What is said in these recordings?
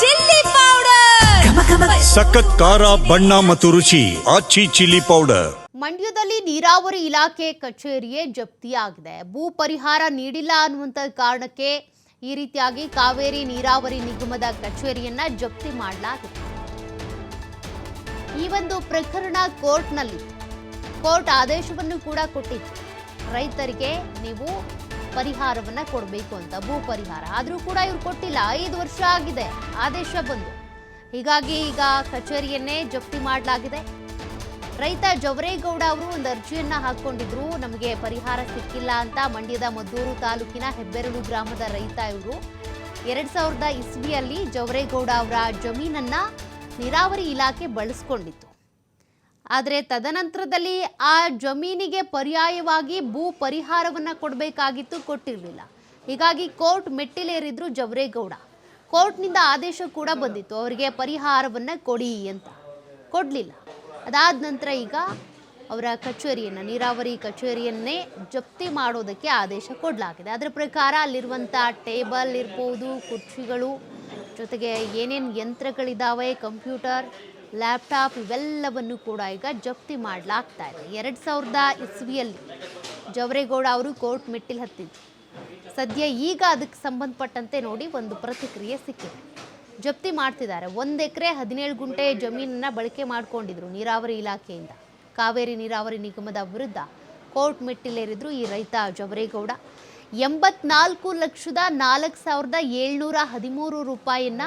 Chilli powder. ಸಖತ್ ಖಾರ ಬಣ್ಣ ಮತ್ತು ರುಚಿ ಆಚಿ ಚಿಲ್ಲಿ ಪೌಡರ್. ಮಂಡ್ಯದಲ್ಲಿ ನೀರಾವರಿ ಇಲಾಖೆ ಕಚೇರಿಯೇ ಜಪ್ತಿಯಾಗಿದೆ. ಭೂ ಪರಿಹಾರ ನೀಡಿಲ್ಲ ಅನ್ನುವಂತ ಕಾರಣಕ್ಕೆ ಈ ರೀತಿಯಾಗಿ ಕಾವೇರಿ ನೀರಾವರಿ ನಿಗಮದ ಕಚೇರಿಯನ್ನ ಜಪ್ತಿ ಮಾಡಲಾಗಿದೆ. ಈ ಒಂದು ಪ್ರಕರಣ ಕೋರ್ಟ್ನಲ್ಲಿ ಕೋರ್ಟ್ ಆದೇಶವನ್ನು ಕೂಡ ಕೊಟ್ಟಿತ್ತು ರೈತರಿಗೆ ನೀವು ಪರಿಹಾರವನ್ನ ಕೊಡಬೇಕು ಅಂತ ಭೂ ಪರಿಹಾರ. ಆದರೂ ಕೂಡ ಇವ್ರು ಕೊಟ್ಟಿಲ್ಲ. ಐದು ವರ್ಷ ಆಗಿದೆ. ಆದೇಶ ಬಂದು. ಹೀಗಾಗಿ ಈಗ ಕಚೇರಿಯನ್ನೇ ಜಪ್ತಿ ಮಾಡಲಾಗಿದೆ. ರೈತ ಜವರೇಗೌಡ ಅವರು ಒಂದು ಅರ್ಜಿಯನ್ನ ಹಾಕೊಂಡಿದ್ರು ನಮಗೆ ಪರಿಹಾರ ಸಿಕ್ಕಿಲ್ಲ ಅಂತ ಮಂಡ್ಯದ ಮದ್ದೂರು ತಾಲೂಕಿನ ಹೆಬ್ಬೆರಳು ಗ್ರಾಮದ ರೈತ ಇವರು. ಎರಡ್ ಸಾವಿರದ ಇಸ್ವಿಯಲ್ಲಿ ಜವರೇಗೌಡ ಅವರ ಜಮೀನನ್ನ ನೀರಾವರಿ ಇಲಾಖೆ ಬಳಸ್ಕೊಂಡಿತ್ತು. ಆದರೆ ತದನಂತರದಲ್ಲಿ ಆ ಜಮೀನಿಗೆ ಪರ್ಯಾಯವಾಗಿ ಭೂ ಪರಿಹಾರವನ್ನು ಕೊಡಬೇಕಾಗಿತ್ತು, ಕೊಟ್ಟಿರಲಿಲ್ಲ. ಹೀಗಾಗಿ ಕೋರ್ಟ್ ಮೆಟ್ಟಿಲೇರಿದ್ರು ಜವರೇಗೌಡ. ಕೋರ್ಟ್ನಿಂದ ಆದೇಶ ಕೂಡ ಬಂದಿತ್ತು, ಅವರಿಗೆ ಪರಿಹಾರವನ್ನು ಕೊಡಿ ಅಂತ. ಕೊಡಲಿಲ್ಲ. ಅದಾದ ನಂತರ ಈಗ ಅವರ ಕಚೇರಿಯನ್ನು, ನೀರಾವರಿ ಕಚೇರಿಯನ್ನೇ ಜಪ್ತಿ ಮಾಡೋದಕ್ಕೆ ಆದೇಶ ಕೊಡಲಾಗಿದೆ. ಅದರ ಪ್ರಕಾರ ಅಲ್ಲಿರುವಂಥ ಟೇಬಲ್ ಇರ್ಬೋದು, ಕುರ್ಚಿಗಳು, ಜೊತೆಗೆ ಏನೇನು ಯಂತ್ರಗಳಿದ್ದಾವೆ ಕಂಪ್ಯೂಟರ್ ಲ್ಯಾಪ್ಟಾಪ್ ಇವೆಲ್ಲವನ್ನು ಕೂಡ ಈಗ ಜಪ್ತಿ ಮಾಡಲಾಗ್ತಾ ಇದೆ. ಎರಡು ಸಾವಿರದ ಇಸ್ವಿಯಲ್ಲಿ ಜವರೇಗೌಡ ಅವರು ಕೋರ್ಟ್ ಮೆಟ್ಟಿಲು ಹತ್ತಿದ್ರು. ಸದ್ಯ ಈಗ ಅದಕ್ಕೆ ಸಂಬಂಧಪಟ್ಟಂತೆ ನೋಡಿ ಒಂದು ಪ್ರತಿಕ್ರಿಯೆ ಸಿಕ್ಕಿದೆ. ಜಪ್ತಿ ಮಾಡ್ತಿದ್ದಾರೆ. ಒಂದು ಎಕರೆ ಹದಿನೇಳು ಗುಂಟೆ ಜಮೀನನ್ನು ಬಳಕೆ ಮಾಡಿಕೊಂಡಿದ್ರು ನೀರಾವರಿ ಇಲಾಖೆಯಿಂದ. ಕಾವೇರಿ ನೀರಾವರಿ ನಿಗಮದ ವಿರುದ್ಧ ಕೋರ್ಟ್ ಮೆಟ್ಟಿಲೇರಿದ್ರು ಈ ರೈತ ಜವರೇಗೌಡ. ಎಂಬತ್ನಾಲ್ಕು ಲಕ್ಷದ ನಾಲ್ಕು ಸಾವಿರದ ಏಳ್ನೂರ ಹದಿಮೂರು ರೂಪಾಯಿಯನ್ನ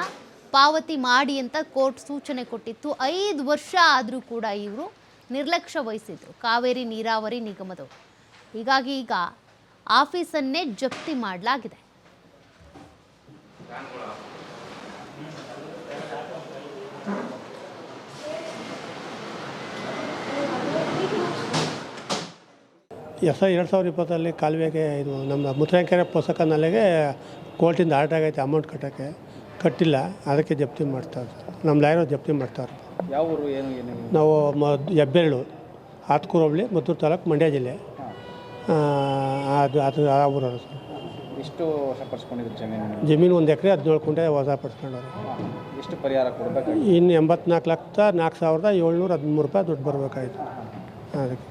ಪಾವತಿ ಮಾಡಿ ಅಂತ ಕೋರ್ಟ್ ಸೂಚನೆ ಕೊಟ್ಟಿತ್ತು. ಐದು ವರ್ಷ ಆದರೂ ಕೂಡ ಇವರು ನಿರ್ಲಕ್ಷ್ಯ ವಹಿಸಿದ್ರು. ಕಾವೇರಿ ನೀರಾವರಿ ನಿಗಮದವರು. ಹೀಗಾಗಿ ಈಗ ಆಫೀಸನ್ನೇ ಜಪ್ತಿ ಮಾಡಲಾಗಿದೆ. ಎಸ್ ಎರಡು ಸಾವಿರದ ಇಪ್ಪತ್ತರಲ್ಲಿ ಕಾಲುವೆಗೆ ಇದು ನಮ್ಮ ಮುತ್ತರಾಯಕೆರೆ ಪುಸ್ತಕ ನಾಲೆಗೆ ಕೋರ್ಟಿಂದ ಆಗೈತೆ ಅಮೌಂಟ್ ಕಟ್ಟೋಕ್ಕೆ. ಕಟ್ಟಿಲ್ಲ ಅದಕ್ಕೆ ಜಪ್ತಿ ಮಾಡ್ತಾರೆ ನಮ್ಮ ಲಾಯರು ಜಪ್ತಿ ಮಾಡ್ತಾರೆ ಯಾವ ಊರು ಏನು ಏನು ನಾವು ಮ ಹೆಬ್ಬೆರಳು ಆತ್ಕೂರು ಹೋಬಳಿ ಮದ್ದೂರು ತಾಲೂಕು ಮಂಡ್ಯ ಜಿಲ್ಲೆ. ಅದು ಅದು ಆ ಊರವರು ಸರ್. ಇಷ್ಟು ವಶಪಡಿಸ್ಕೊಂಡಿದ್ರು ಜಮೀನು ಜಮೀನು ಒಂದು ಎಕರೆ ಹದಿನೇಳು ಕುಂಟೆ ವಸ ಪಡಿಸ್ಕೊಂಡವ್ರು ಇಷ್ಟು ಪರಿಹಾರ ಕೊಡಬೇಕು ಇನ್ನು ಎಂಬತ್ನಾಲ್ಕು ಲಕ್ಷ ನಾಲ್ಕು ಸಾವಿರದ ಏಳ್ನೂರ ಹದಿಮೂರು ರೂಪಾಯಿ ದುಡ್ಡು ಬರಬೇಕಾಯಿತು ಅದಕ್ಕೆ.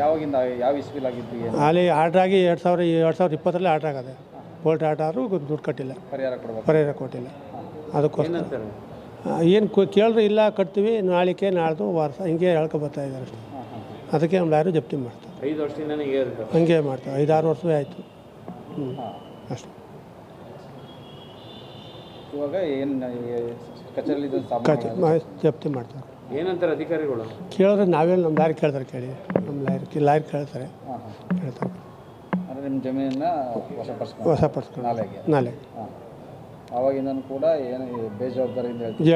ಯಾವಾಗಿಂದ ಯಾವ ಇಸ್ವಿಲಾಗಿದ್ದು ಅಲ್ಲಿ ಆರ್ಡ್ರ್ ಆಗಿ ಎರಡು ಸಾವಿರ ಎರಡು ಸಾವಿರದ ಇಪ್ಪತ್ತರಲ್ಲಿ ಆರ್ಡ್ರ್ ಆಗದೆ. ಆರ್ಡ್ ಆದರೂ ದುಡ್ಡು ಕಟ್ಟಿಲ್ಲ. ಪರಿಹಾರ ಕೊಡಬೇಕು ಪರಿಹಾರ ಕೊಟ್ಟಿಲ್ಲ. ಅದಕ್ಕೋಸ್ಕರ. ಏನು ಕೇಳಿದ್ರೆ ಇಲ್ಲ ಕಟ್ತೀವಿ ನಾಳಿಕೆ ನಾಳ್ದು ವಾರ ಹಿಂಗೆ ಹೇಳ್ಕೊ ಬರ್ತಾ ಇದ್ದಾರೆ ಅಷ್ಟೇ. ಅದಕ್ಕೆ ನಮ್ಮ ಯಾರು ಜಪ್ತಿ ಮಾಡ್ತಾರೆ. ಐದು ವರ್ಷದಿಂದ ಹಂಗೆ ಮಾಡ್ತಾರೆ. ಐದಾರು ವರ್ಷವೇ ಆಯಿತು. ಹ್ಞೂ ಅಷ್ಟೇ. ಇವಾಗ ಏನು ಜಪ್ತಿ ಮಾಡ್ತಾರೆ. ಏನಂತಾರೆ ಅಧಿಕಾರಿಗಳು? ಕೇಳಿದ್ರೆ ನಾವೇನು ನಮ್ಮ ಲಾರಿ ಕೇಳ್ತಾರೆ ಕೇಳಿ. ನಮ್ಮ ಲಾರಿ ಲಾರಿ ಕೇಳ್ತಾರೆ. ಹೇಳ್ತಾರೆ ನಿಮ್ಮ ಜಮೀನನ್ನ ವಶಪಡಿಸ್ಕೊಂಡು ಹೊಸ ಪಡಿಸ್ಕೊಂಡು ನಾಲೆಗೆ. ನಾಳೆ ಹಾಂ. ಆವಾಗಿಂದನೂ ಕೂಡ ಏನು ಬೇಜವಾಬ್ದಾರಿಯಿಂದ ಹೇಳ್ತೀವಿ.